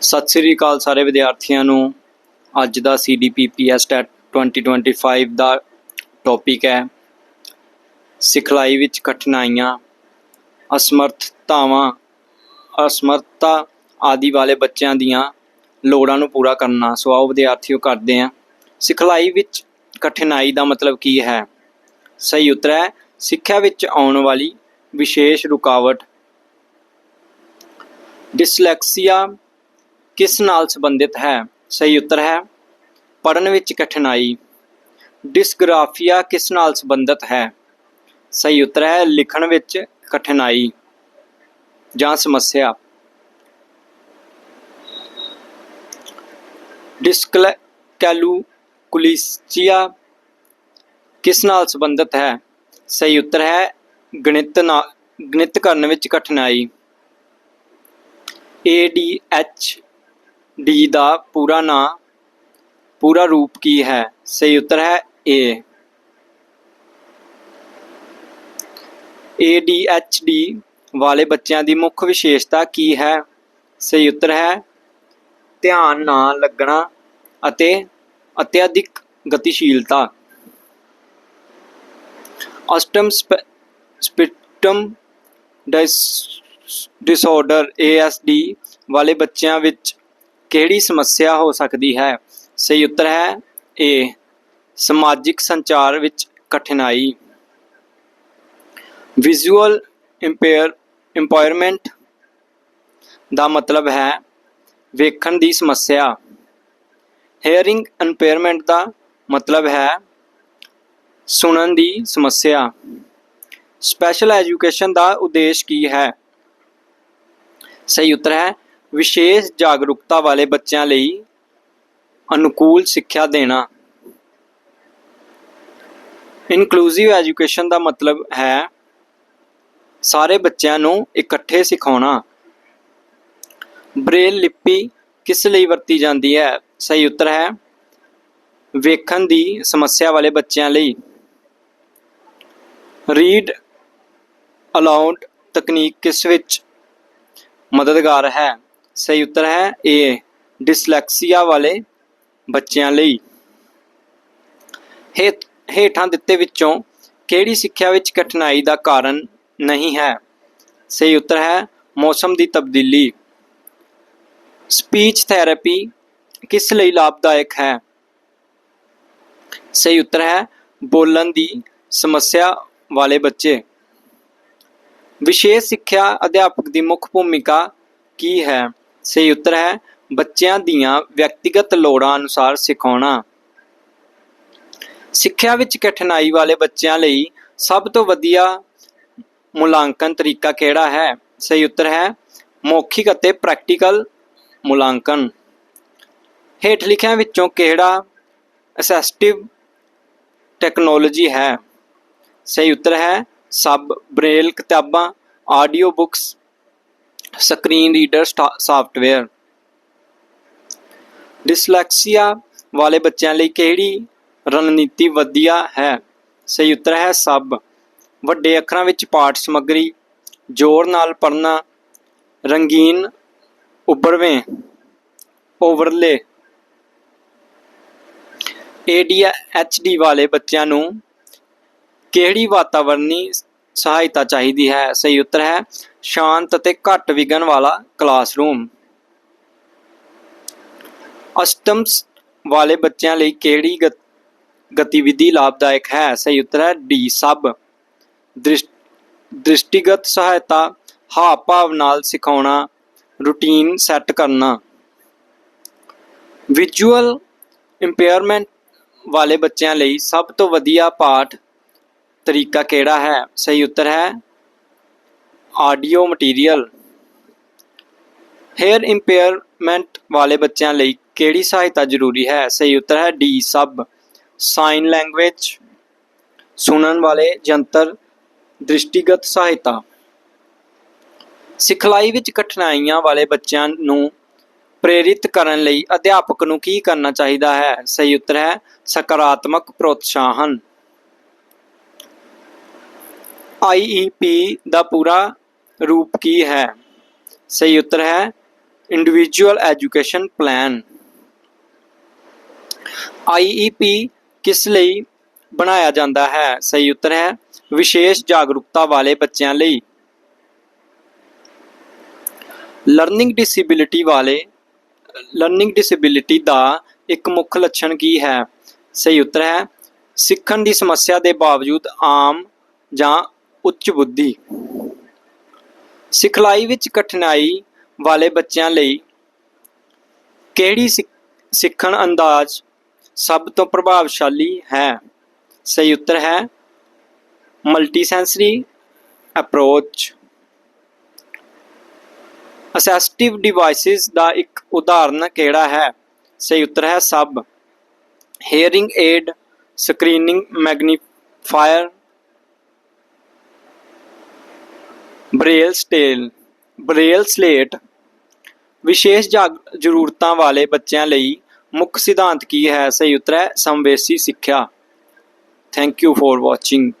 ਸਤਿ ਸ੍ਰੀ ਅਕਾਲ ਸਾਰੇ ਵਿਦਿਆਰਥੀਆਂ ਨੂੰ। ਅੱਜ ਦਾ CDPPS ਟੈਟ 2025 ਦਾ ਟੌਪਿਕ ਹੈ, ਸਿਖਲਾਈ ਵਿੱਚ ਕਠਿਨਾਈਆਂ, ਅਸਮਰਥਤਾਵਾਂ, ਅਸਮਰਥਤਾ ਆਦਿ ਵਾਲੇ ਬੱਚਿਆਂ ਦੀਆਂ ਲੋੜਾਂ ਨੂੰ ਪੂਰਾ ਕਰਨਾ। ਸੋ ਆਓ ਵਿਦਿਆਰਥੀਓ ਕਰਦੇ ਹਾਂ। ਸਿਖਲਾਈ ਵਿੱਚ ਕਠਿਨਾਈ ਦਾ ਮਤਲਬ ਕੀ ਹੈ? ਸਹੀ ਉੱਤਰ ਹੈ, ਸਿੱਖਿਆ ਵਿੱਚ ਆਉਣ ਵਾਲੀ ਵਿਸ਼ੇਸ਼ ਰੁਕਾਵਟ। ਡਿਸਲੈਕਸੀਆ ਕਿਸ ਨਾਲ ਸੰਬੰਧਿਤ ਹੈ? ਸਹੀ ਉੱਤਰ ਹੈ ਪੜਨ ਵਿੱਚ ਕਠਿਨਾਈ। ਡਿਸਗ੍ਰਾਫੀਆ ਕਿਸ ਨਾਲ ਸੰਬੰਧਿਤ ਹੈ? ਸਹੀ ਉੱਤਰ ਹੈ, ਲਿਖਣ ਵਿੱਚ ਕਠਿਨਾਈ ਜਾਂ ਸਮੱਸਿਆ। ਡਿਸਕਲ ਡਿਸਕੈਲੂਕੁਲਿਸੀਆ ਕਿਸ ਨਾਲ ਸੰਬੰਧਿਤ ਹੈ? ਸਹੀ ਉੱਤਰ ਹੈ, ਗਣਿਤ ਨਾਲ ਗਣਿਤ ਕਰਨ ਵਿੱਚ ਕਠਿਨਾਈ। ਏ ਡੀ ਐਚ ਡੀ ਦਾ ਪੂਰਾ ਨਾਂ, ਪੂਰਾ ਰੂਪ ਕੀ ਹੈ? ਸਹੀ ਉੱਤਰ ਹੈ A ADHD ਵਾਲੇ ਬੱਚਿਆਂ ਦੀ ਮੁੱਖ ਵਿਸ਼ੇਸ਼ਤਾ ਕੀ ਹੈ? ਸਹੀ ਉੱਤਰ ਹੈ ਧਿਆਨ ਨਾ ਲੱਗਣਾ ਅਤੇ ਅਤਿਆਧਿਕ ਗਤੀਸ਼ੀਲਤਾ। ਅਸਟਮ ਸਪਿਕਟਮ ਡਿਸਆਰਡਰ ASD ਵਾਲੇ ਬੱਚਿਆਂ ਵਿੱਚ ਕਿਹੜੀ ਸਮੱਸਿਆ ਹੋ ਸਕਦੀ ਹੈ? ਸਹੀ ਉੱਤਰ ਹੈ A, ਸਮਾਜਿਕ ਸੰਚਾਰ ਵਿੱਚ ਕਠਿਨਾਈ। ਵਿਜ਼ੂਅਲ ਇੰਪੇਅਰ ਇੰਪਾਇਰਮੈਂਟ ਦਾ ਮਤਲਬ ਹੈ ਵੇਖਣ ਦੀ ਸਮੱਸਿਆ। ਹੇਅਰਿੰਗ ਇੰਪੇਅਰਮੈਂਟ ਦਾ ਮਤਲਬ ਹੈ ਸੁਣਨ ਦੀ ਸਮੱਸਿਆ। ਸਪੈਸ਼ਲ ਐਜੂਕੇਸ਼ਨ ਦਾ ਉਦੇਸ਼ ਕੀ ਹੈ? ਸਹੀ ਉੱਤਰ ਹੈ ਵਿਸ਼ੇਸ਼ ਜਾਗਰੂਕਤਾ ਵਾਲੇ ਬੱਚਿਆਂ ਲਈ ਅਨੁਕੂਲ ਸਿੱਖਿਆ ਦੇਣਾ। ਇਨਕਲੂਸਿਵ ਐਜੂਕੇਸ਼ਨ ਦਾ ਮਤਲਬ ਹੈ ਸਾਰੇ ਬੱਚਿਆਂ ਨੂੰ ਇਕੱਠੇ ਸਿਖਾਉਣਾ। ਬ੍ਰੇਲ ਲਿਪੀ ਕਿਸ ਲਈ ਵਰਤੀ ਜਾਂਦੀ ਹੈ? ਸਹੀ ਉੱਤਰ ਹੈ, ਵੇਖਣ ਦੀ ਸਮੱਸਿਆ ਵਾਲੇ ਬੱਚਿਆਂ ਲਈ। ਰੀਡ ਅਲਾਉਡ ਤਕਨੀਕ ਕਿਸ ਵਿੱਚ ਮਦਦਗਾਰ ਹੈ? ਸਹੀ ਉੱਤਰ ਹੈ A ਡਿਸਲੈਕਸੀਆ ਵਾਲੇ ਬੱਚਿਆਂ ਲਈ। ਹੇਠ ਹੇਠਾਂ ਦਿੱਤੇ ਵਿੱਚੋਂ ਕਿਹੜੀ ਸਿੱਖਿਆ ਵਿੱਚ ਕਠਿਨਾਈ ਦਾ ਕਾਰਨ ਨਹੀਂ ਹੈ? ਸਹੀ ਉੱਤਰ ਹੈ ਮੌਸਮ ਦੀ ਤਬਦੀਲੀ। ਸਪੀਚ ਥੈਰੇਪੀ ਕਿਸ ਲਈ ਲਾਭਦਾਇਕ ਹੈ? ਸਹੀ ਉੱਤਰ ਹੈ ਬੋਲਣ ਦੀ ਸਮੱਸਿਆ ਵਾਲੇ ਬੱਚੇ। ਵਿਸ਼ੇਸ਼ ਸਿੱਖਿਆ ਅਧਿਆਪਕ ਦੀ ਮੁੱਖ ਭੂਮਿਕਾ ਕੀ ਹੈ? ਸਹੀ ਉੱਤਰ ਹੈ, ਬੱਚਿਆਂ ਦੀਆਂ ਵਿਅਕਤੀਗਤ ਲੋੜਾਂ ਅਨੁਸਾਰ ਸਿਖਾਉਣਾ। ਸਿੱਖਿਆ ਵਿੱਚ ਕਠਿਨਾਈ ਵਾਲੇ ਬੱਚਿਆਂ ਲਈ ਸਭ ਤੋਂ ਵਧੀਆ ਮੁਲਾਂਕਣ ਤਰੀਕਾ ਕਿਹੜਾ ਹੈ? ਸਹੀ ਉੱਤਰ ਹੈ, ਮੌਖਿਕ ਅਤੇ ਪ੍ਰੈਕਟੀਕਲ ਮੁਲਾਂਕਣ। ਹੇਠ ਲਿਖਿਆਂ ਵਿੱਚੋਂ ਕਿਹੜਾ ਅਸੈਸਟਿਵ ਟੈਕਨੋਲੋਜੀ ਹੈ? ਸਹੀ ਉੱਤਰ ਹੈ, ਸਬ ਬ੍ਰੇਲ ਕਿਤਾਬਾਂ, audio books screen reader software. Dyslexia ਵਾਲੇ ਬੱਚਿਆਂ ਲਈ ਕਿਹੜੀ ਰਣਨੀਤੀ ਵਧੀਆ ਹੈ? ਸਹੀ ਉੱਤਰ ਹੈ ਸਬ ਵੱਡੇ ਅੱਖਰਾਂ ਵਿੱਚ ਪਾਠ ਸਮੱਗਰੀ, ਜ਼ੋਰ ਨਾਲ ਪੜ੍ਹਨਾ, ਰੰਗੀਨ ਉਭਰਵੇਂ, ਓਵਰਲੇ। ADHD ਵਾਲੇ ਬੱਚਿਆਂ ਨੂੰ ਕਿਹੜੀ ਵਾਤਾਵਰਣੀ ਸਹਾਇਤਾ ਚਾਹੀਦੀ ਹੈ। ਸਹੀ ਉੱਤਰ ਹੈ, ਸ਼ਾਂਤ ਅਤੇ ਘੱਟ ਵਿਗਨ ਵਾਲਾ ਕਲਾਸਰੂਮ। ਅਸ਼ਟਮਸ ਵਾਲੇ ਬੱਚਿਆਂ ਲਈ ਕਿਹੜੀ ਗਤੀਵਿਧੀ ਲਾਭਦਾਇਕ ਹੈ? ਸਹੀ ਉੱਤਰ ਹੈ, ਡੀ, ਸਭ। ਦ੍ਰਿਸ਼- ਦ੍ਰਿਸ਼ਟੀਗਤ ਸਹਾਇਤਾ ਹਾਵ ਭਾਵ ਨਾਲ ਸਿਖਾਉਣਾ, ਰੂਟੀਨ ਸੈੱਟ ਕਰਨਾ। ਵਿਜ਼ੂਅਲ ਇੰਪੇਅਰਮੈਂਟ ਵਾਲੇ ਬੱਚਿਆਂ ਲਈ ਸਭ ਤੋਂ ਵਧੀਆ ਪਾਠ ਤਰੀਕਾ ਕਿਹੜਾ ਹੈ? ਸਹੀ ਉੱਤਰ ਹੈ ਆਡੀਓ ਮਟੀਰੀਅਲ ਹੇਅਰ ਇੰਪੇਅਰਮੈਂਟ ਵਾਲੇ ਬੱਚਿਆਂ ਲਈ ਕਿਹੜੀ ਸਹਾਇਤਾ ਜ਼ਰੂਰੀ ਹੈ? ਸਹੀ ਉੱਤਰ ਹੈ ਡੀ ਸਭ। ਸਾਈਨ ਲੈਂਗੁਏਜ ਸੁਣਨ ਵਾਲੇ ਯੰਤਰ ਦ੍ਰਿਸ਼ਟੀਗਤ ਸਹਾਇਤਾ। ਸਿਖਲਾਈ ਵਿੱਚ ਕਠਿਨਾਈਆਂ ਵਾਲੇ ਬੱਚਿਆਂ ਨੂੰ ਪ੍ਰੇਰਿਤ ਕਰਨ ਲਈ ਅਧਿਆਪਕ ਨੂੰ ਕੀ ਕਰਨਾ ਚਾਹੀਦਾ ਹੈ? ਸਹੀ ਉੱਤਰ ਹੈ ਸਕਾਰਾਤਮਕ ਪ੍ਰੋਤਸਾਹਨ। ਆਈਈਪੀ ਦਾ ਪੂਰਾ ਰੂਪ ਕੀ ਹੈ? ਸਹੀ ਉੱਤਰ ਹੈ ਇੰਡੀਵਿਜੂਅਲ ਐਜੂਕੇਸ਼ਨ ਪਲਾਨ ਆਈਈਪੀ ਕਿਸ ਲਈ ਬਣਾਇਆ ਜਾਂਦਾ ਹੈ? ਸਹੀ ਉੱਤਰ ਹੈ, ਵਿਸ਼ੇਸ਼ ਜਾਗਰੂਕਤਾ ਵਾਲੇ ਬੱਚਿਆਂ ਲਈ। ਲਰਨਿੰਗ ਡਿਸੇਬਿਲਿਟੀ ਵਾਲੇ ਲਰਨਿੰਗ ਡਿਸੇਬਿਲਿਟੀ ਦਾ ਇੱਕ ਮੁੱਖ ਲੱਛਣ ਕੀ ਹੈ? ਸਹੀ ਉੱਤਰ ਹੈ, ਸਿੱਖਣ ਦੀ ਸਮੱਸਿਆ ਦੇ ਬਾਵਜੂਦ ਆਮ ਜਾਂ ਉੱਚ ਬੁੱਧੀ। ਸਿਖਲਾਈ ਵਿੱਚ ਕਠਿਨਾਈ ਵਾਲੇ ਬੱਚਿਆਂ ਲਈ ਕਿਹੜੀ ਸਿੱਖ- ਸਿੱਖਣ ਅੰਦਾਜ਼ ਸਭ ਤੋਂ ਪ੍ਰਭਾਵਸ਼ਾਲੀ ਹੈ? ਸਹੀ ਉੱਤਰ ਹੈ ਮਲਟੀਸੈਂਸਰੀ ਅਪਰੋਚ। ਅਸੈਸਟਿਵ ਡਿਵਾਈਸਿਸ ਦਾ ਇੱਕ ਉਦਾਹਰਨ ਕਿਹੜਾ ਹੈ? ਸਹੀ ਉੱਤਰ ਹੈ ਸਭ। Hearing aid, screening magnifier braille ਸਟੇਲ, braille slate, ਵਿਸ਼ੇਸ਼ ਜਾਗ- ਜ਼ਰੂਰਤਾਂ ਵਾਲੇ ਬੱਚਿਆਂ ਲਈ ਮੁੱਖ ਸਿਧਾਂਤ ਕੀ ਹੈ? ਸਹੀ ਉੱਤਰ ਹੈ, ਸਮਵੇਸੀ ਸਿੱਖਿਆ। Thank you for watching